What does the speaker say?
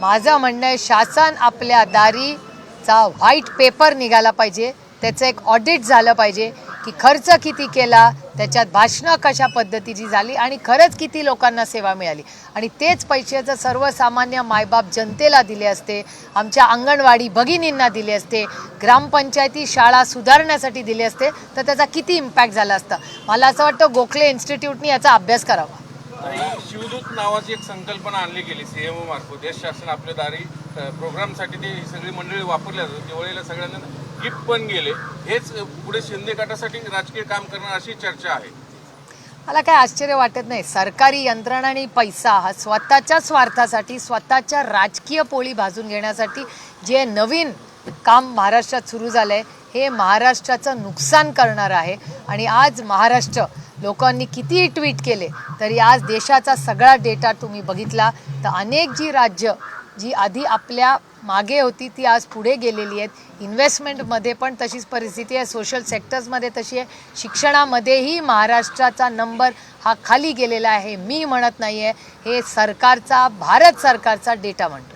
माझं म्हणणं आहे शासन आपल्या दारीचा व्हाईट पेपर निघाला पाहिजे. त्याचं एक ऑडिट झालं पाहिजे की खर्च किती केला त्याच्यात भाषणं कशा पद्धतीची झाली आणि खरंच किती लोकांना सेवा मिळाली. आणि तेच पैसे जर सर्वसामान्य मायबाप जनतेला दिले असते आमच्या अंगणवाडी भगिनींना दिले असते ग्रामपंचायती शाळा सुधारण्यासाठी दिले असते तर त्याचा किती इम्पॅक्ट झाला असता? मला असं वाटतं गोखले इन्स्टिट्यूटनी याचा अभ्यास करावा. शिवदूत नावाची एक संकल्पना आणली गेली सीएमओ मार्फत. देश शासन आपल्या दारी प्रोग्रामसाठी ती सगळी मंडळी वापरल्या जातात. दिवाळीला सगळ्यांना गिफ्ट पण गेले. हेच पुढे शिंदे गटासाठी राजकीय काम करणार अशी चर्चा आहे. मला काय आश्चर्य वाटत नाही. सरकारी यंत्रणा आणि पैसा हा स्वतःच्या स्वार्थासाठी स्वतःच्या राजकीय पोळी भाजून घेण्यासाठी जे नवीन काम महाराष्ट्रात सुरू झालं आहे हे महाराष्ट्राचं नुकसान करणार आहे. आणि आज महाराष्ट्र लोकांनी कितीही ट्विट केले तरी आज देशाचा सगळा डेटा तुम्ही बघितला. तर अनेक जी राज्य जी आधी आपल्या मागे होती ती आज पुढे गेलेली आहेत. इन्व्हेस्टमेंटमध्ये पण तशीच परिस्थिती आहे. सोशल सेक्टर्समध्ये तशी आहे. शिक्षणामध्येही महाराष्ट्राचा नंबर हा खाली गेलेला आहे. मी म्हणत नाही आहे हे सरकारचा भारत सरकारचा डेटा म्हणतो